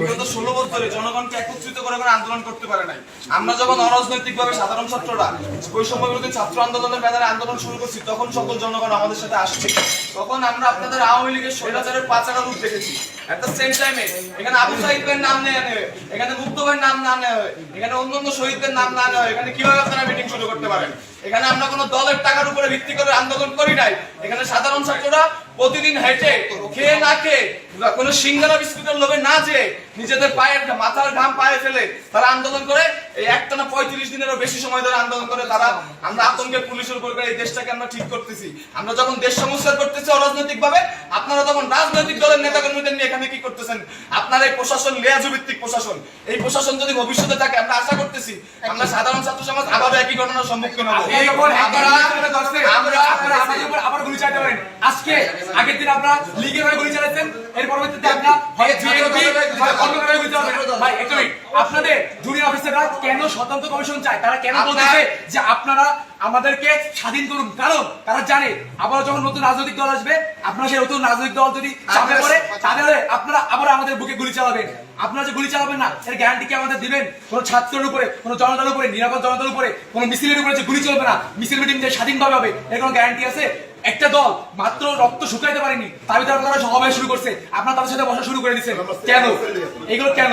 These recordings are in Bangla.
বিগত ষোলো বছরে জনগণকে একত্রিত করে করে আন্দোলন করতে পারে নাই। আমরা যখন অরাজনৈতিক ভাবে সাধারণ ছাত্ররা বৈষম্য বিরোধী ছাত্র আন্দোলনের ব্যানারে আন্দোলন শুরু করছি তখন সকল জনগণ আমাদের সাথে আসছে। তখন আমরা আপনাদের আওয়ামী লীগের স্বৈরাচারের পাচারা রূপ দেখেছি। এট দ্য সেম টাইমে এখানে আবু সাহিদের নাম নেওয়া নেবে এখানে মুক্ত নাম না নেওয়া হয় এখানে অন্য অন্য শহীদদের নাম না নেওয়া হয় এখানে কীভাবে আপনারা মিটিং শুরু করতে পারেন? এখানে আমরা কোনো দলের টাকার উপরে ভিত্তি করে আন্দোলন করি নাই। এখানে সাধারণ ছাত্ররা প্রতিদিন হেঁটে খেয়ে না খেয়ে কোনো সিঙ্গারা বিস্কুটের লোভে না যে নিজেদের পায়ের মাথার ঘাম পায়ে ফেলে তারা আন্দোলন করে, এই একটানা পঁয়ত্রিশ দিনেরও বেশি সময় ধরে আন্দোলন করে তারা। আমরা আতঙ্কে পুলিশের উপর করে এই দেশটাকে আমরা ঠিক করতেছি। আমরা যখন দেশ সংস্কার করতেছি অরাজনৈতিক ভাবে আপনারা তখন রাজনৈতিক দলের নেতা কর্মীদের নিয়ে এখানে কি করতেছেন? আপনারা এই প্রশাসন লেয়াজু ভিত্তিক প্রশাসন। এই প্রশাসন যদি ভবিষ্যতে থাকে আমরা আশা করতেছি আমরা সাধারণ ছাত্র সমাজ আবার একই ঘটনার সম্মুখীন হব। আমরা- আমরা আমরা আপনারা আমাদের উপর আবার গুলি চালাতে পারেন। আজকে আগের দিন আপনারা লিগের হয়ে গুলি চালাচ্ছেন এর পরবর্তীতে আপনারা হয় বিএনপি অন্য কারও গুলি চালাবেন। ভাই একটা মিনিট। আপনাদের জুনিয়র অফিসাররা কেন স্বতন্ত্র কমিশন চায়? তারা কেন বলতেছে যে আপনারা আমাদেরকে স্বাধীন করুন? কারণ তারা জানে আবার যখন নতুন রাজনৈতিক দল আসবে আপনারা সেই নতুন রাজনৈতিক দল যদি চাপে পড়ে তাহলে আপনারা আবার আমাদের বুকে গুলি চালাবেন। আপনারা যে গুলি চালাবেন না এর গ্যারান্টি কি আমাদের দিবেন? কোন ছাত্রের উপরে কোন জনতার উপরে নিরাপদ জনতার উপরে কোন মিছিলের উপরে যে গুলি চলবে না মিছিল মিটিং যে স্বাধীনভাবে হবে এর কোনো গ্যারান্টি আছে? একটা দল মাত্র রক্ত শুকাইতে পারেনি তার ভিতরে আপনারা সমাবেশ শুরু করছে। আপনারা তাদের সাথে বসা শুরু করে দিচ্ছেন। কেন? এগুলো কেন?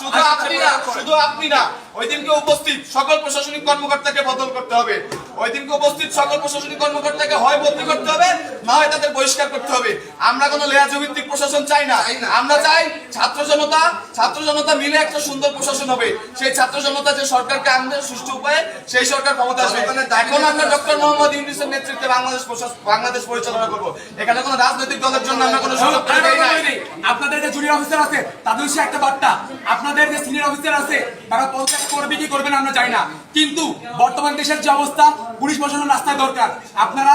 শুধু আপনি না, শুধু আপনি না ওই দিনকে উপস্থিত সকল প্রশাসনিক কর্মকর্তাকে বদল করতে হবে ওই দিনকে উপস্থিত সকল প্রশাসনিক কর্মকর্তাকে হয় বদলি করতে হবে না হয় তাদের বহিষ্কার করতে হবে আমরা কোনো লেয়াজ ভিত্তিক প্রশাসন চাই না আমরা চাই ছাত্র জনতা ছাত্র জনতা মিলে একটা সুন্দর প্রশাসন হবে সেই ছাত্র জনতা যে সরকারকে আনবে সুষ্ঠু উপায়ে সেই সরকার ক্ষমতা আসবে এখন আমরা ডক্টর মোহাম্মদ ইউনুসের নেতৃত্বে বাংলাদেশ বাংলাদেশ পরিচালনা করব এখানে কোনো রাজনৈতিক দলের জন্য আমরা কোনো সুযোগ আপনাদের যে জুনিয়র অফিসার আছে তাদের একটা বার্তা আপনাদের যে সিনিয়র অফিসার আছে, তারা পদত্যাগ করবে কি করবে না, আমরা জানি না। কিন্তু বর্তমান দেশের যে অবস্থা, পুলিশ প্রশাসন রাস্তায় দরকার। আপনারা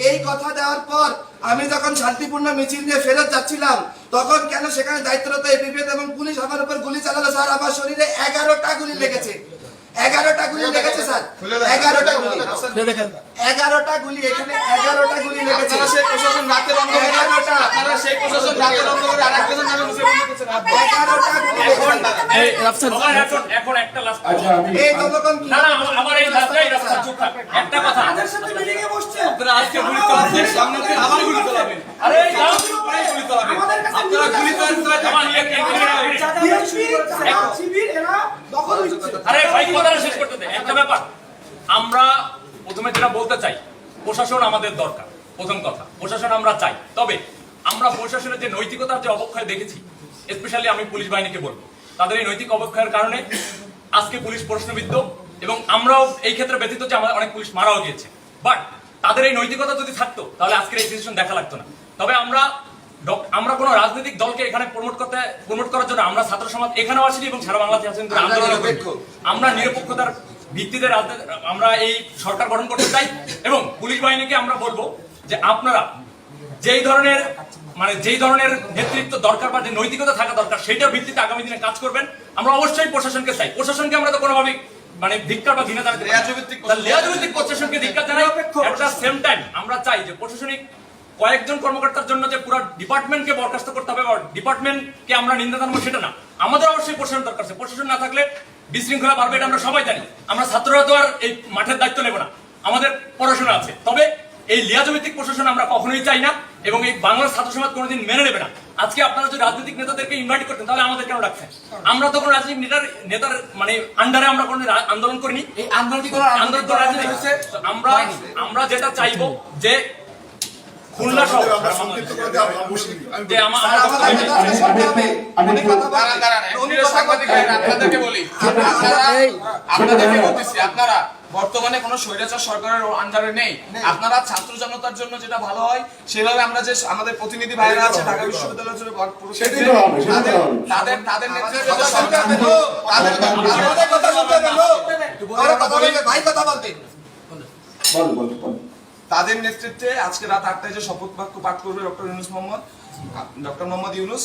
এই কথা দেওয়ার পর আমি যখন শান্তিপূর্ণ মিছিল নিয়ে ফেরত যাচ্ছিলাম তখন কেন সেখানে দায়িত্বরত এপিপিএস এবং পুলিশ আমার উপর গুলি চালালো? স্যার আমার শরীরে এগারোটা গুলি লেগেছে। এগারোটা গুলি লেগেছে স্যার। এগারোটা গুলি। এগারোটা গুলি এখানে এগারোটা গুলি লেগেছে। সেই প্রশাসন রাতের এগারোটা। আপনারা সেই প্রশাসন রাতের অন্ধকারে আরেকজনের নামে মুছে এগারোটা গুলি আমার এখন এখন একটা লাস্ট এই জনগণ না না আমার- এই লাস্টটাই রাস্তা চুপ থাক একটা কথা। আপনারা আজকে গুলি চালাচ্ছেন সামনে থেকে আবার গুলি চালাবেন। আরে গুলি চালাবেন। আপনারা গুলি চালাচ্ছেন আরে ভাই কথাটা শেষ করতে দে। একটা ব্যাপার। আমরা প্রথমে যেটা বলতে চাই প্রশাসন আমাদের দরকার। প্রথম কথা প্রশাসন আমরা চাই। তবে আমরা প্রশাসনের যে নৈতিকতার যে অবক্ষয় দেখেছি স্পেশালি আমি পুলিশ বাহিনীকে বলব তাদের এই নৈতিক অবক্ষয়ের কারণে আজকে পুলিশ প্রশ্নবিদ্ধ এবং আমরাও এই ক্ষেত্রে ব্যতীত যে আমাদের অনেক পুলিশ মারাও গিয়েছে। বাট তাদের এই নৈতিকতা যদি থাকতো তাহলে আজকের এই সিচুয়েশন দেখা লাগতো না। তবে আমরা আমরা কোনো রাজনৈতিক দলকে এখানে প্রমোট করতে প্রমোট করার জন্য আমরা ছাত্র সমাজ এখানেও আসিনি এবং সারা বাংলাদেশে আছেন আন্দোলন আমরা নিরপেক্ষতার ভিত্তিতে আমরা এই সরকার গঠন করতে চাই এবং পুলিশ বাহিনীকে আমরা বলব যে আপনারা যেই ধরনের মানে যেই ধরনের নেতৃত্ব দরকার বা যে নৈতিকতা থাকা দরকার সেটার ভিত্তিতে আগামী দিনে কাজ করবেন। আমরা অবশ্যই প্রশাসনকে চাই। প্রশাসনকে আমরা তো কোনোভাবেই মানে ধিক্কার বা ঘৃণা জানাতে লেয়াজভিত্তিক লেয়াজভিত্তিক প্রশাসনকে ধিক্কার জানাই একটা সেম টাইম আমরা চাই যে প্রশাসনিক কয়েকজন কর্মকর্তার জন্য যে পুরো ডিপার্টমেন্টকে বরখাস্ত করতে হবে বা ডিপার্টমেন্টকে আমরা নিন্দা জানাব সেটা না। আমাদের অবশ্যই প্রশাসন দরকার আছে। প্রশাসন না থাকলে বিশৃঙ্খলা বাড়বে এটা আমরা সবাই জানি। আমরা ছাত্ররা তো আর এই মাঠের দায়িত্ব নেব না। আমাদের পড়াশোনা আছে। তবে এই লিয়াজভিত্তিক প্রশাসন আমরা কখনোই চাই না এবং এই বাংলার ছাত্র সমাজ কোনোদিন মেনে নেবে না। আজকে আপনারা যদি রাজনৈতিক নেতাদেরকে ইনভাইট করতেন তাহলে আমাদের কেন রাখছেন আমরা তো কোনো রাজনৈতিক নেতার নেতার মানে আন্ডারে আমরা কোনো আন্দোলন করিনি। এই আন্দোলন কি কোনো আন্দোলন রাজনীতি আমরা আমরা যেটা চাইব যে খুলনা যে আমার আপনাদেরকে বলি। আপনারা আপনাদেরকে বলতেছি আপনারা বর্তমানে কোনো স্বৈরাচার সরকারের আন্ডারে নেই। আপনারা ছাত্র জনতার জন্য যেটা ভালো হয় সেভাবে আমরা যে আমাদের প্রতিনিধি ভাইয়েরা আছে ঢাকা বিশ্ববিদ্যালয় জুড়ে বড় পুরো সেটাই তো হবে, সেটাই তো তাদের- নেতৃত্বে সরকার- কথা শুনতে ভাই কথা বল, বল। তাদের নেতৃত্বে আজকে রাত আটটায় যে শপথ বাক্য পাঠ করবে ডক্টর ইউনুস মোহাম্মদ ডক্টর মোহাম্মদ ইউনুস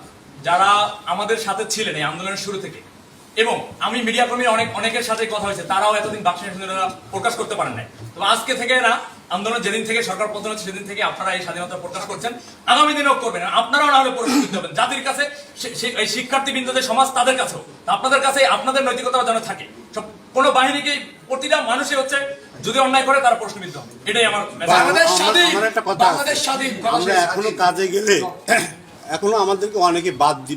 যারা আমাদের সাথে ছিলেন এই আন্দোলনের শুরু থেকে। এবং আমি মিডিয়া কর্মী অনেক অনেকের সাথে কথা হয়েছে তারাও এতদিন বাক্স স্বাধীনতা প্রকাশ করতে পারেন নাই। তো আজকে থেকে না আন্দোলন যেদিন থেকে সরকার পতন হচ্ছে সেদিন থেকে আপনারা এই স্বাধীনতা প্রকাশ করছেন। আগামী দিনেও করবেন আপনারাও না হলে প্রস্তুত হবেন জাতির কাছে এই শিক্ষার্থী বিন্দুদের সমাজ তাদের কাছেও আপনাদের কাছে আপনাদের নৈতিকতা যেন থাকে। সব কোনো বাহিনীকে প্রতিটা মানুষই হচ্ছে যদি অন্যায় করে তারা প্রশ্নবিদ্ধ হবে। এটাই আমার বাংলাদেশ স্বাধীন। আমার একটা কথা আছে। বাংলাদেশ স্বাধীন। আমরা এখনও কাজে গেলে এখনও আমাদেরকে অনেকে বাদ দি